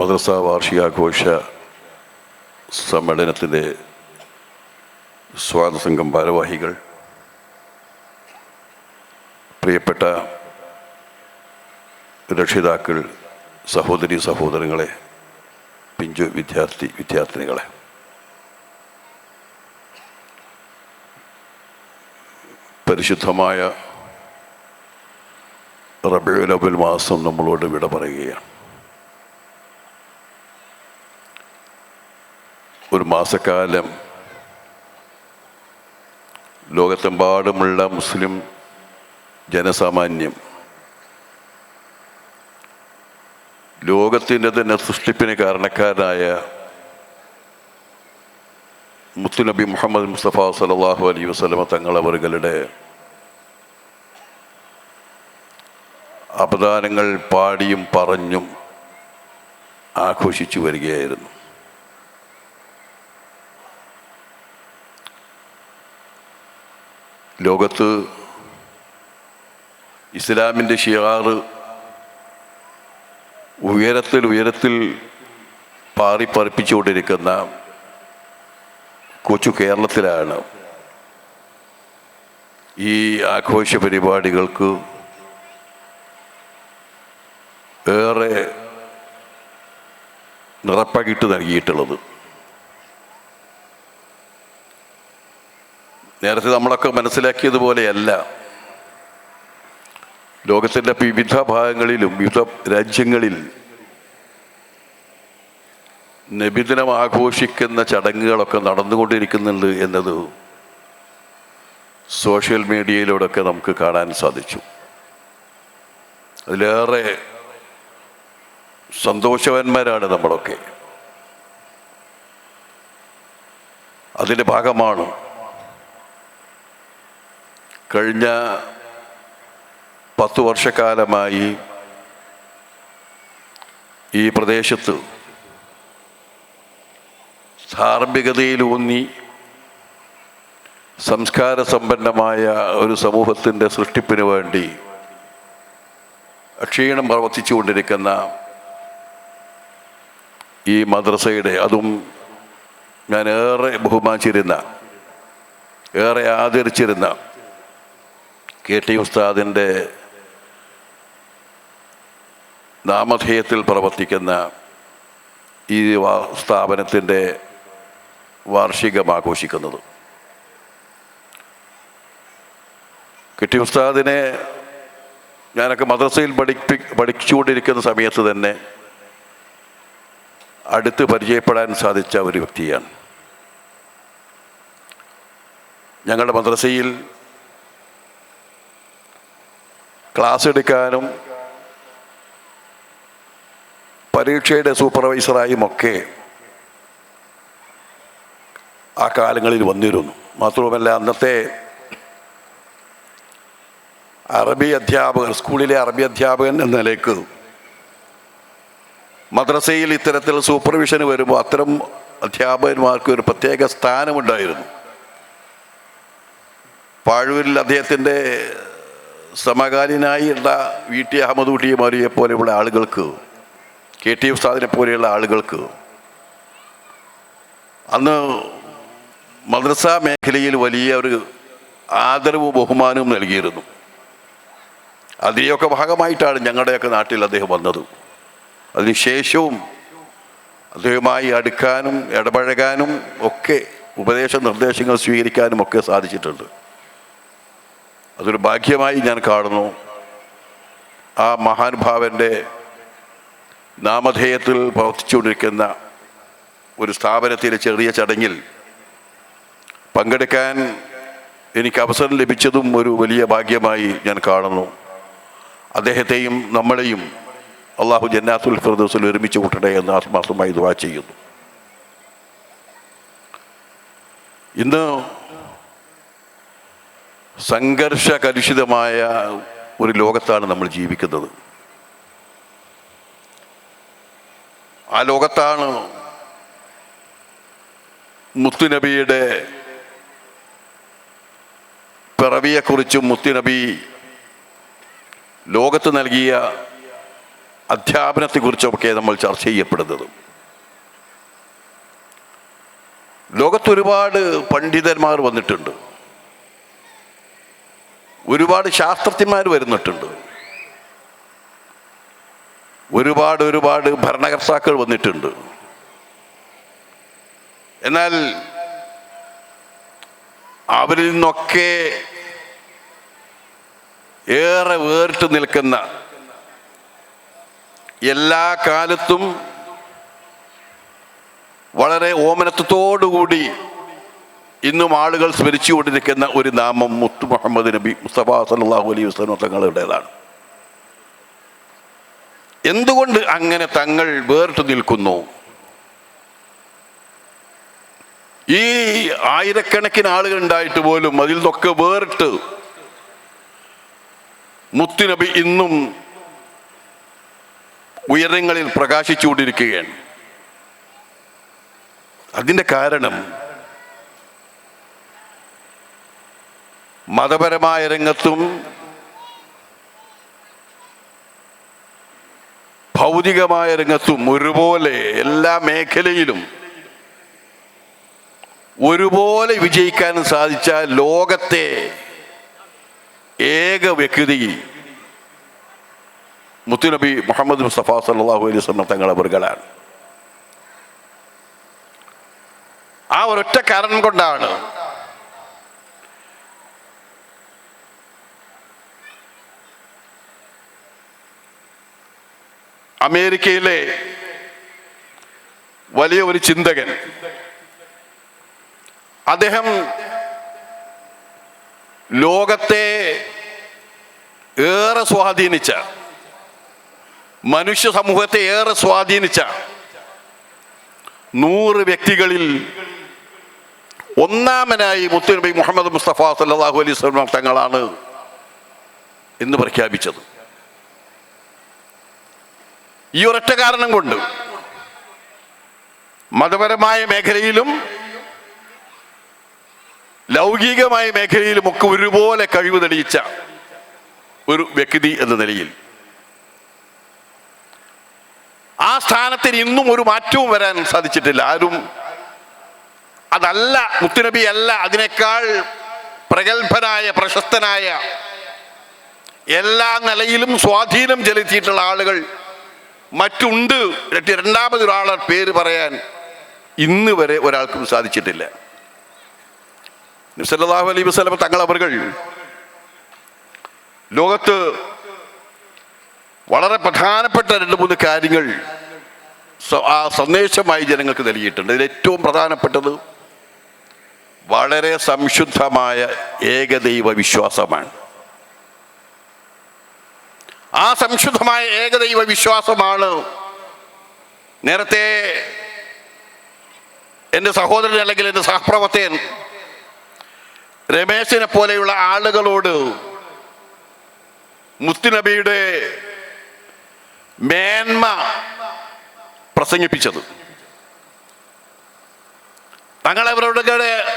മദ്രസ വാർഷികാഘോഷ സമ്മേളനത്തിന്റെ സ്വാഗത സംഘം ഭാരവാഹികൾ പ്രിയപ്പെട്ട രക്ഷിതാക്കൾ സഹോദരി സഹോദരങ്ങളെ പിഞ്ചു വിദ്യാർത്ഥി വിദ്യാർത്ഥിനികളെ. പരിശുദ്ധമായ റബിയുലബുൽ മാസം നമ്മളോട് വിട പറയുകയാണ്. ഒരു മാസക്കാലം ലോകത്തെമ്പാടുമുള്ള മുസ്ലിം ജനസാമാന്യം ലോകത്തിന്റെ തന്നെ സൃഷ്ടിപ്പിന് കാരണക്കാരനായ മുത്തുനബി മുഹമ്മദ് മുസ്തഫ സലാഹു അലൈ വസ്ലമ തങ്ങളവറുകളുടെ അപദാനങ്ങൾ പാടിയും പറഞ്ഞും ആഘോഷിച്ചു വരികയായിരുന്നു. ലോകത്ത് ഇസ്ലാമിന്റെ ഷിയാറ് ഉയരത്തിൽ ഉയരത്തിൽ പാറിപ്പറിപ്പിച്ചുകൊണ്ടിരിക്കുന്ന കൊച്ചു കേരളത്തിലാണ് ഈ ആഘോഷ പരിപാടികൾക്ക് ഏറെ നിറപ്പകിട്ട് നൽകിയിട്ടുള്ളത്. നേരത്തെ നമ്മളൊക്കെ മനസ്സിലാക്കിയതുപോലെയല്ല. ലോകത്തിന്റെ വിവിധ ഭാഗങ്ങളിലും വിവിധ രാജ്യങ്ങളിൽ നബിദിനം ആഘോഷിക്കുന്ന ചടങ്ങുകളൊക്കെ നടന്നുകൊണ്ടിരിക്കുന്നുണ്ട് എന്നത് സോഷ്യൽ മീഡിയയിലൂടെയൊക്കെ നമുക്ക് കാണാൻ സാധിച്ചു. അതിലേറെ സന്തോഷവാന്മാരാണ് നമ്മളൊക്കെ. അതിന്റെ ഭാഗമാണ് കഴിഞ്ഞ പത്ത് വർഷക്കാലമായി ഈ പ്രദേശത്ത് ധാർമ്മികതയിലൂന്നി സംസ്കാര സമ്പന്നമായ ഒരു സമൂഹത്തിന്റെ സൃഷ്ടിപ്പിന് വേണ്ടി അക്ഷീണം പ്രവർത്തിച്ചുകൊണ്ടിരിക്കുന്ന ഈ മദ്രസയുടെ അതും ഞാൻ ഏറെ ബഹുമാനിച്ചിരുന്ന ഏറെ ആദരിച്ചിരുന്ന കെ ടി ഉസ്താദിന്റെ നാമധേയത്തിൽ പ്രവർത്തിക്കുന്ന ഈ സ്ഥാപനത്തിന്റെ വാർഷികം ആഘോഷിക്കുന്നത്. കെ ടി ഉസ്താദിനെ ഞാനൊക്കെ മദ്രസയിൽ പഠിപ്പി പഠിച്ചുകൊണ്ടിരിക്കുന്ന സമയത്ത് തന്നെ അടുത്ത് പരിചയപ്പെടാൻ സാധിച്ച ഒരു വ്യക്തിയാണ്. ഞങ്ങളുടെ മദ്രസയിൽ ക്ലാസ് എടുക്കാനും പരീക്ഷയുടെ സൂപ്പർവൈസറായും ഒക്കെ ആ കാലങ്ങളിൽ വന്നിരുന്നു. മാത്രവുമല്ല അന്നത്തെ അറബി അധ്യാപകർ സ്കൂളിലെ അറബി അധ്യാപകൻ എന്ന നിലയ്ക്ക് മദ്രസയിൽ ഇത്തരത്തിൽ സൂപ്പർവിഷന് വരുമ്പോൾ അത്തരം അധ്യാപകന്മാർക്ക് ഒരു പ്രത്യേക സ്ഥാനമുണ്ടായിരുന്നു. പാഴൂരിൽ അദ്ദേഹത്തിന്റെ സമകാലീനായുള്ള വി ടി അഹമ്മദ് കുട്ടിയെ പോലെയുള്ള ആളുകൾക്ക് കെ ടി ഉസ്താദിനെ പോലെയുള്ള ആളുകൾക്ക് അന്ന് മദ്രസ മേഖലയിൽ വലിയ ഒരു ആദരവും ബഹുമാനവും നൽകിയിരുന്നു. അതിന്റെയൊക്കെ ഭാഗമായിട്ടാണ് ഞങ്ങളുടെയൊക്കെ നാട്ടിൽ അദ്ദേഹം വന്നത്. അതിനുശേഷവും അദ്ദേഹവുമായി അടുക്കാനും ഇടപഴകാനും ഒക്കെ ഉപദേശ നിർദ്ദേശങ്ങൾ സ്വീകരിക്കാനും ഒക്കെ സാധിച്ചിട്ടുണ്ട്. അതൊരു ഭാഗ്യമായി ഞാൻ കാണുന്നു. ആ മഹാനുഭാവന്റെ നാമധേയത്തിൽ പ്രവർത്തിച്ചുകൊണ്ടിരിക്കുന്ന ഒരു സ്ഥാപനത്തിലെ ചെറിയ ചടങ്ങിൽ പങ്കെടുക്കാൻ എനിക്ക് അവസരം ലഭിച്ചതും ഒരു വലിയ ഭാഗ്യമായി ഞാൻ കാണുന്നു. അദ്ദേഹത്തെയും നമ്മളെയും അള്ളാഹു ജന്നാത്തുൽ ഫിർദൗസിൽ ഒരുമിച്ച് കൂട്ടട്ടെ എന്ന് ആത്മാർത്ഥമായി ദുവാ ചെയ്യുന്നു. ഇന്ന് സംഘർഷ കലുഷിതമായ ഒരു ലോകത്താണ് നമ്മൾ ജീവിക്കുന്നത്. ആ ലോകത്താണ് മുത്തുനബിയുടെ പിറവിയെക്കുറിച്ചും മുത്തുനബി ലോകത്ത് നൽകിയ അധ്യാപനത്തെക്കുറിച്ചൊക്കെ നമ്മൾ ചർച്ച ചെയ്യപ്പെടുന്നത്. ലോകത്ത് ഒരുപാട് പണ്ഡിതന്മാർ വന്നിട്ടുണ്ട്. ഒരുപാട് ശാസ്ത്രജ്ഞന്മാർ വരുന്നിട്ടുണ്ട് ഒരുപാട് ഒരുപാട് ഭരണകർത്താക്കൾ വന്നിട്ടുണ്ട്. എന്നാൽ അവരിൽ നിന്നൊക്കെ ഏറെ വേറിട്ട് നിൽക്കുന്ന എല്ലാ കാലത്തും വളരെ ഓമനത്വത്തോടുകൂടി ഇന്നും ആളുകൾ സ്മരിച്ചുകൊണ്ടിരിക്കുന്ന ഒരു നാമം മുത്തു മുഹമ്മദ് നബി മുസ്തഫ സലാഹു അലൈഹി വസ്ലം തങ്ങളുടേതാണ്. എന്തുകൊണ്ട് അങ്ങനെ തങ്ങൾ വേറിട്ട് നിൽക്കുന്നു? ഈ ആയിരക്കണക്കിന് ആളുകൾ ഉണ്ടായിട്ട് പോലും അതിൽ നിന്നൊക്കെ വേറിട്ട് മുത്തുനബി ഇന്നും ഉയരങ്ങളിൽ പ്രകാശിച്ചുകൊണ്ടിരിക്കുകയാണ്. അതിന്റെ കാരണം മതപരമായ രംഗത്തും ഭൗതികമായ രംഗത്തും ഒരുപോലെ എല്ലാ മേഖലയിലും ഒരുപോലെ വിജയിക്കാൻ സാധിച്ച ലോകത്തെ ഏക വ്യക്തി മുത്തുനബി മുഹമ്മദ് മുസ്തഫ സല്ലാഹു അലൈഹി വസല്ലം തങ്ങളുടെ മൃഗളാണ് ആ ഒരൊറ്റ കാരണം കൊണ്ടാണ് അമേരിക്കയിലെ വലിയ ഒരു ചിന്തകൻ. അദ്ദേഹം ലോകത്തെ ഏറെ സ്വാധീനിച്ച മനുഷ്യ സമൂഹത്തെ ഏറെ സ്വാധീനിച്ച നൂറ് വ്യക്തികളിൽ ഒന്നാമനായി മുത്തുനബി മുഹമ്മദ് മുസ്തഫ സല്ലാഹു അലൈഹി തങ്ങളാണ് എന്ന് പ്രഖ്യാപിച്ചത്. ഈ ഒരൊറ്റ കാരണം കൊണ്ട് മതപരമായ മേഖലയിലും ലൗകികമായ മേഖലയിലും ഒക്കെ ഒരുപോലെ കഴിവ് തെളിയിച്ച ഒരു വ്യക്തി എന്ന നിലയിൽ. ആ സ്ഥാനത്തിന് ഇന്നും ഒരു മാറ്റവും വരാൻ സാധിച്ചിട്ടില്ല. ആരും അതല്ല മുത്തുനബി അല്ല അതിനേക്കാൾ പ്രഗത്ഭനായ പ്രശസ്തനായ എല്ലാ നിലയിലും സ്വാധീനം ചെലുത്തിയിട്ടുള്ള ആളുകൾ മറ്റുണ്ട്. രണ്ടാമതൊരാളെ പേര് പറയാൻ ഇന്ന് വരെ ഒരാൾക്കും സാധിച്ചിട്ടില്ല. സല്ലല്ലാഹു അലൈഹി വസല്ലം തങ്ങൾ അവർകൾ ലോകത്ത് വളരെ പ്രധാനപ്പെട്ട രണ്ട് മൂന്ന് കാര്യങ്ങൾ ആ സന്ദേശമായി ജനങ്ങൾക്ക് നൽകിയിട്ടുണ്ട്. ഇതിൽ ഏറ്റവും പ്രധാനപ്പെട്ടത് വളരെ സംശുദ്ധമായ ഏകദൈവ വിശ്വാസമാണ് ആ സംശുദ്ധമായ ഏകദൈവ വിശ്വാസമാണ് നേരത്തെ എന്റെ സഹോദരൻ അല്ലെങ്കിൽ എന്റെ സഹപ്രവർത്തകൻ രമേശിനെ പോലെയുള്ള ആളുകളോട് മുത്തുനബിയുടെ മേന്മ പ്രസംഗിപ്പിച്ചത്. തങ്ങളവരുടെ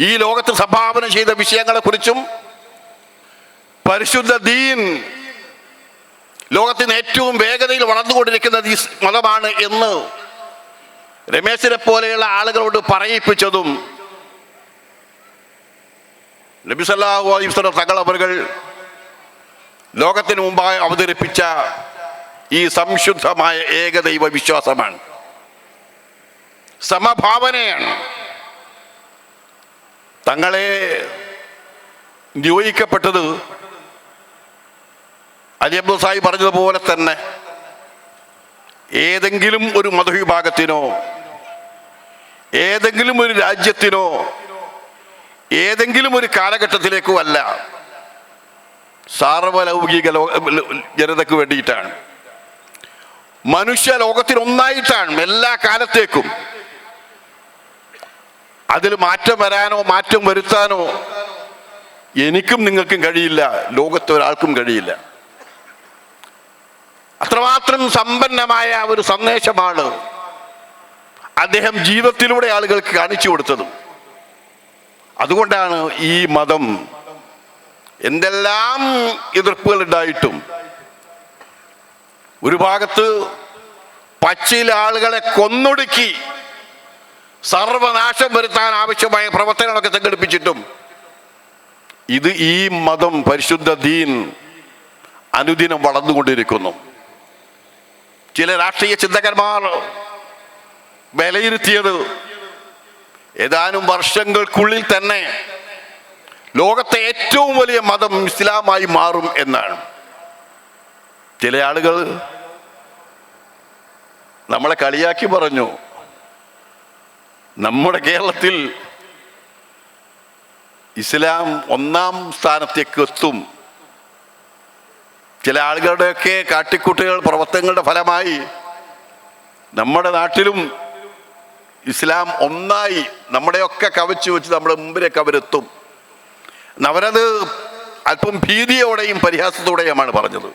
ഈ ലോകത്ത് സംഭാവന ചെയ്ത വിഷയങ്ങളെക്കുറിച്ചും പരിശുദ്ധ ദീൻ ലോകത്തിന് ഏറ്റവും വേഗതയിൽ വളർന്നുകൊണ്ടിരിക്കുന്ന ഈ മതമാണ് എന്ന് രമേശിനെ പോലെയുള്ള ആളുകളോട് പറയിപ്പിച്ചതും നബിസല്ലാഹു അലൈസ്വലം ലോകത്തിന് മുമ്പായി അവതരിപ്പിച്ച ഈ സംശുദ്ധമായ ഏകദൈവ വിശ്വാസമാണ് സമഭാവനയാണ്. തങ്ങളെ നിയോഗിക്കപ്പെട്ടത് അലിയബ്ദു സായി പറഞ്ഞതുപോലെ തന്നെ ഏതെങ്കിലും ഒരു മതവിഭാഗത്തിനോ ഏതെങ്കിലും ഒരു രാജ്യത്തിനോ ഏതെങ്കിലും ഒരു കാലഘട്ടത്തിലേക്കോ അല്ല. സാർവലൗകിക ലോക ജനതയ്ക്ക് വേണ്ടിയിട്ടാണ്. മനുഷ്യ ലോകത്തിൽ ഒന്നായിട്ടാണ് എല്ലാ കാലത്തേക്കും. അതിൽ മാറ്റം വരാനോ മാറ്റം വരുത്താനോ എനിക്കും നിങ്ങൾക്കും കഴിയില്ല. ലോകത്തൊരാൾക്കും കഴിയില്ല. അത്രമാത്രം സമ്പന്നമായ ഒരു സന്ദേശമാണ് അദ്ദേഹം ജീവിതത്തിലൂടെ ആളുകൾക്ക് കാണിച്ചു കൊടുത്തത്. അതുകൊണ്ടാണ് ഈ മതം എന്തെല്ലാം എതിർപ്പുകൾ ഉണ്ടായിട്ടും ഒരു ഭാഗത്ത് പച്ചയിൽ ആളുകളെ കൊന്നൊടുക്കി സർവനാശം വരുത്താൻ ആവശ്യമായ പ്രവർത്തനങ്ങളൊക്കെ സംഘടിപ്പിച്ചിട്ടും ഇത് ഈ മതം പരിശുദ്ധ ദീൻ അനുദിനം വളർന്നുകൊണ്ടിരിക്കുന്നു. ചില രാഷ്ട്രീയ ചിന്തകന്മാർ വിലയിരുത്തിയത് ഏതാനും വർഷങ്ങൾക്കുള്ളിൽ തന്നെ ലോകത്തെ ഏറ്റവും വലിയ മതം ഇസ്ലാമായി മാറും എന്നാണ്. ചില ആളുകൾ നമ്മളെ കളിയാക്കി പറഞ്ഞു നമ്മുടെ കേരളത്തിൽ ഇസ്ലാം ഒന്നാം സ്ഥാനത്തേക്ക് എത്തും ചില ആളുകളുടെയൊക്കെ കാട്ടിക്കൂട്ടുകൾ പ്രവർത്തനങ്ങളുടെ ഫലമായി നമ്മുടെ നാട്ടിലും ഇസ്ലാം ഒന്നായി നമ്മുടെയൊക്കെ കവച്ചു വെച്ച് നമ്മുടെ മുമ്പിലേക്ക് അവരെത്തും. അവരത് അല്പം ഭീതിയോടെയും പരിഹാസത്തോടെയുമാണ് പറഞ്ഞത്.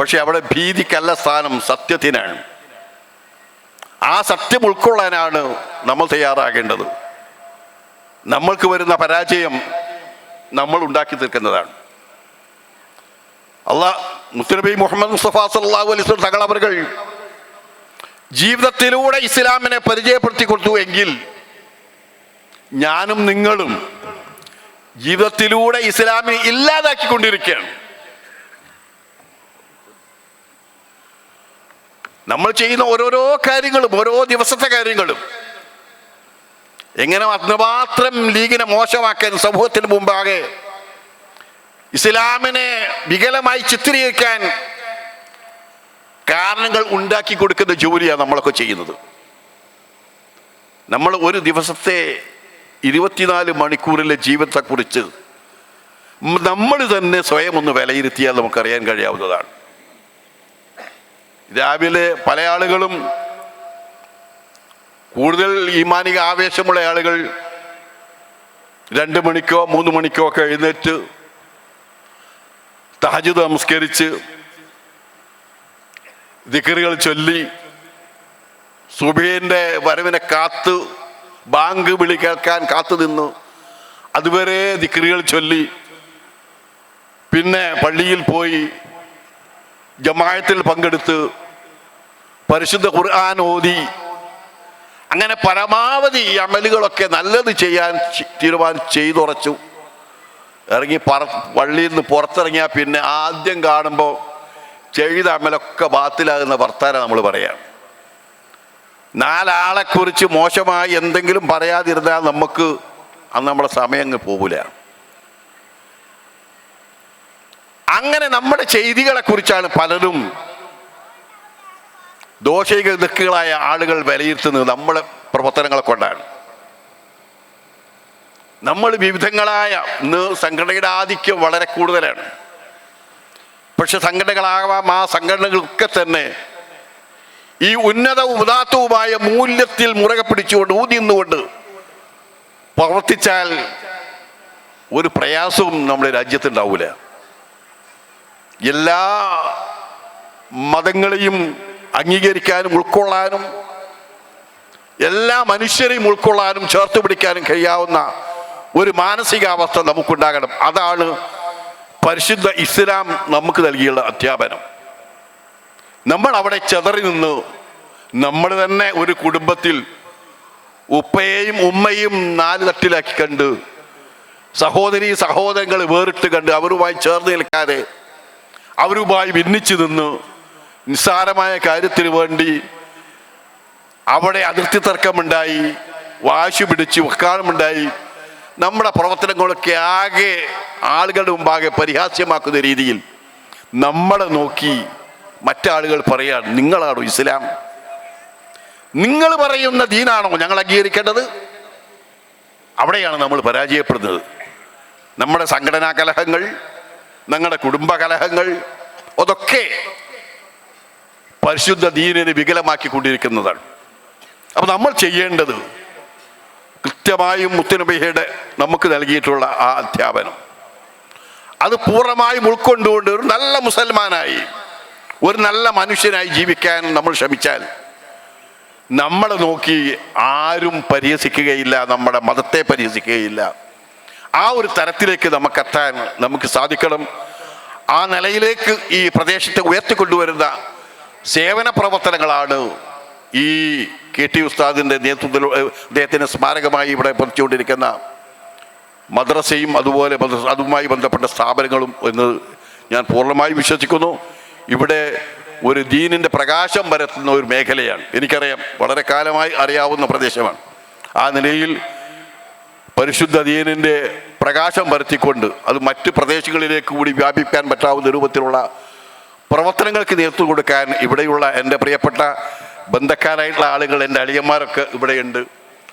പക്ഷെ അവിടെ ഭീതിക്കല്ല സ്ഥാനം സത്യത്തിനാണ്. ആ സത്യം ഉൾക്കൊള്ളാനാണ് നമ്മൾ തയ്യാറാകേണ്ടത്. നമ്മൾക്ക് വരുന്ന പരാജയം നമ്മൾ ഉണ്ടാക്കി തീർക്കുന്നതാണ്. അള്ളാ മുസ്ലിബി മുഹമ്മദ് മുസ്തഫ സല്ലാഹു അലിസ് തങ്ങൾ അവർ ജീവിതത്തിലൂടെ ഇസ്ലാമിനെ പരിചയപ്പെടുത്തി കൊടുത്തു എങ്കിൽ ഞാനും നിങ്ങളും ജീവിതത്തിലൂടെ ഇസ്ലാമിനെ ഇല്ലാതാക്കിക്കൊണ്ടിരിക്കുകയാണ്. നമ്മൾ ചെയ്യുന്ന ഓരോരോ കാര്യങ്ങളും ഓരോ ദിവസത്തെ കാര്യങ്ങളും എങ്ങനെ അതുമാത്രം ലീഗിനെ മോശമാക്കാൻ സമൂഹത്തിന് മുമ്പാകെ ഇസ്ലാമിനെ വികലമായി ചിത്രീകരിക്കാൻ കാരണങ്ങൾ ഉണ്ടാക്കി കൊടുക്കുന്ന ജോലിയാണ് നമ്മളൊക്കെ ചെയ്യുന്നത്. നമ്മൾ ഒരു ദിവസത്തെ ഇരുപത്തിനാല് മണിക്കൂറിലെ ജീവിതത്തെക്കുറിച്ച് നമ്മൾ തന്നെ സ്വയം ഒന്ന് വിലയിരുത്തിയാൽ നമുക്കറിയാൻ കഴിയാവുന്നതാണ്. രാവിലെ പല ആളുകളും കൂടുതൽ ഈമാനിക ആവേശമുള്ള ആളുകൾ രണ്ട് മണിക്കോ മൂന്ന് മണിക്കോ ഒക്കെ എഴുന്നേറ്റ് തഹജുദ് നമസ്കരിച്ച് ദിക്കറുകൾ ചൊല്ലി സുബേന്റെ വരവിനെ കാത്ത് ബാങ്ക് വിളി കേൾക്കാൻ കാത്തു നിന്നു. അതുവരെ ദിക്കറുകൾ ചൊല്ലി. പിന്നെ പള്ളിയിൽ പോയി ജമായത്തിൽ പങ്കെടുത്ത് പരിശുദ്ധ ഖുർആൻ ഓതി. അങ്ങനെ പരമാവധി ഈ അമലുകളൊക്കെ നല്ലത് ചെയ്യാൻ തീരുമാനം ചെയ്തുറച്ചു. ഇറങ്ങി പറ പള്ളിയിൽ നിന്ന് പുറത്തിറങ്ങിയാൽ പിന്നെ ആദ്യം കാണുമ്പോൾ ചെയ്ത അമലൊക്കെ ബാത്തിലാകുന്ന വർത്താനം നമ്മൾ പറയാം. നാലാളെക്കുറിച്ച് മോശമായി എന്തെങ്കിലും പറയാതിരുന്നാൽ നമുക്ക് അന്ന് നമ്മുടെ സമയം അങ്ങ് പോകില്ല അങ്ങനെ നമ്മുടെ ചെയ്തികളെ കുറിച്ചാണ് പലരും ദോഷൈകൃതക്കുകളായ ആളുകൾ വിലയിരുത്തുന്നത്. നമ്മുടെ പ്രവർത്തനങ്ങളെ നമ്മൾ വിവിധങ്ങളായ ഇന്ന് സംഘടനയുടെ ആധിക്യം വളരെ കൂടുതലാണ്. പക്ഷെ സംഘടനകളാവാം ആ സംഘടനകളൊക്കെ തന്നെ ഈ ഉന്നതവും ഉദാത്തവുമായ മൂല്യത്തിൽ മുറകെ പിടിച്ചുകൊണ്ട് ഊതി നിന്നുകൊണ്ട് പ്രവർത്തിച്ചാൽ ഒരു പ്രയാസവും നമ്മുടെ രാജ്യത്തുണ്ടാവൂല. എല്ലാ മതങ്ങളെയും അംഗീകരിക്കാനും ഉൾക്കൊള്ളാനും എല്ലാ മനുഷ്യരെയും ഉൾക്കൊള്ളാനും ചേർത്ത് പിടിക്കാനും കഴിയാവുന്ന ഒരു മാനസികാവസ്ഥ നമുക്കുണ്ടാകണം. അതാണ് പരിശുദ്ധ ഇസ്ലാം നമുക്ക് നൽകിയുള്ള അധ്യാപനം. നമ്മൾ അവിടെ ചെതറി നിന്ന് നമ്മൾ തന്നെ ഒരു കുടുംബത്തിൽ ഉപ്പയെയും ഉമ്മയും നാല് തട്ടിലാക്കി കണ്ട് സഹോദരി സഹോദരങ്ങൾ വേറിട്ട് കണ്ട് അവരുമായി ചേർന്ന് നിൽക്കാതെ അവരുമായി ഭിന്നിച്ചു നിന്ന് നിസ്സാരമായ കാര്യത്തിന് വേണ്ടി അവിടെ അതിർത്തി തർക്കമുണ്ടായി വാശി പിടിച്ച് വക്കാണമുണ്ടായി. നമ്മുടെ പ്രവർത്തനങ്ങളൊക്കെ ആകെ ആളുകളുടെ മുമ്പാകെ പരിഹാസ്യമാക്കുന്ന രീതിയിൽ നമ്മളെ നോക്കി മറ്റാളുകൾ പറയാണ് നിങ്ങളാണോ ഇസ്ലാം? നിങ്ങൾ പറയുന്ന ദീനാണോ ഞങ്ങൾ അംഗീകരിക്കേണ്ടത്? അവിടെയാണ് നമ്മൾ പരാജയപ്പെടുന്നത്. നമ്മുടെ സംഘടനാ കലഹങ്ങൾ ഞങ്ങളുടെ കുടുംബ കലഹങ്ങൾ അതൊക്കെ പരിശുദ്ധ ദീനിനെ വികലമാക്കിക്കൊണ്ടിരിക്കുന്നതാണ്. അപ്പൊ നമ്മൾ ചെയ്യേണ്ടത് കൃത്യമായും മുത്തുനബിയുടെ നമുക്ക് നൽകിയിട്ടുള്ള ആ അധ്യാപനം. അത് പൂർണമായും ഉൾക്കൊണ്ടുകൊണ്ട് ഒരു നല്ല മുസൽമാനായി ഒരു നല്ല മനുഷ്യനായി ജീവിക്കാൻ നമ്മൾ ശ്രമിച്ചാൽ നമ്മളെ നോക്കി ആരും പരിഹസിക്കുകയില്ല നമ്മുടെ മതത്തെ പരിഹസിക്കുകയില്ല. ആ ഒരു തരത്തിലേക്ക് നമുക്കെത്താൻ നമുക്ക് സാധിക്കണം. ആ നിലയിലേക്ക് ഈ പ്രദേശത്തെ ഉയർത്തിക്കൊണ്ടുവരുന്ന സേവന പ്രവർത്തനങ്ങളാണ് ഈ കെ ടി ഉസ്താദിന്റെ നേതൃത്വത്തിൽ അദ്ദേഹത്തിന് സ്മാരകമായി ഇവിടെ പതിച്ചുകൊണ്ടിരിക്കുന്ന മദ്രസയും അതുപോലെ അതുമായി ബന്ധപ്പെട്ട സ്ഥാപനങ്ങളും എന്ന് ഞാൻ പൂർണമായി വിശ്വസിക്കുന്നു. ഇവിടെ ഒരു ദീനിന്റെ പ്രകാശം പരത്തുന്ന ഒരു മേഖലയാണ്. എനിക്കറിയാം വളരെ കാലമായി അറിയാവുന്ന പ്രദേശമാണ്. ആ നിലയിൽ പരിശുദ്ധ ദീനിന്റെ പ്രകാശം പരത്തിക്കൊണ്ട് അത് മറ്റ് പ്രദേശങ്ങളിലേക്ക് കൂടി വ്യാപിക്കാൻ പറ്റാവുന്ന രൂപത്തിലുള്ള പ്രവർത്തനങ്ങൾക്ക് നേതൃത്വം കൊടുക്കാൻ ഇവിടെയുള്ള എന്റെ പ്രിയപ്പെട്ട ബന്ധക്കാരായിട്ടുള്ള ആളുകൾ എന്റെ അളിയന്മാരൊക്കെ ഇവിടെയുണ്ട്.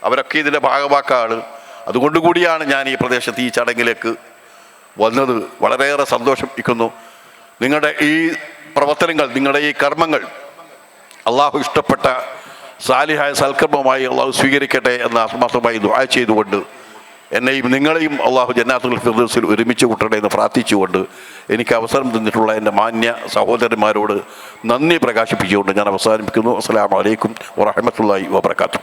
അവരൊക്കെ ഇതിന്റെ ഭാഗമാക്കാണ് അതുകൊണ്ട് കൂടിയാണ് ഞാൻ ഈ പ്രദേശത്ത് ഈ ചടങ്ങിലേക്ക് വന്നത്. വളരെയേറെ സന്തോഷിപ്പിക്കുന്നു നിങ്ങളുടെ ഈ പ്രവർത്തനങ്ങൾ നിങ്ങളുടെ ഈ കർമ്മങ്ങൾ അള്ളാഹു ഇഷ്ടപ്പെട്ട സാലിഹായ സൽക്കർമ്മമായി അള്ളാഹു സ്വീകരിക്കട്ടെ എന്ന് ആത്മാർത്ഥമായി ദുആ ചെയ്തുകൊണ്ട് എന്നെയും നിങ്ങളെയും അള്ളാഹു ജന്നാത്തുൽ ഫിർദൗസിൽ ഒരുമിച്ച് കൂട്ടണേ എന്ന് പ്രാർത്ഥിച്ചുകൊണ്ട് എനിക്ക് അവസരം തന്നിട്ടുള്ള എന്റെ മാന്യ സഹോദരന്മാരോട് നന്ദി പ്രകാശിപ്പിച്ചുകൊണ്ട് ഞാൻ അവസാനിപ്പിക്കുന്നു. അസ്സാം വലൈക്കും വറഹമത്തല്ലാഹി വബർക്കാത്തു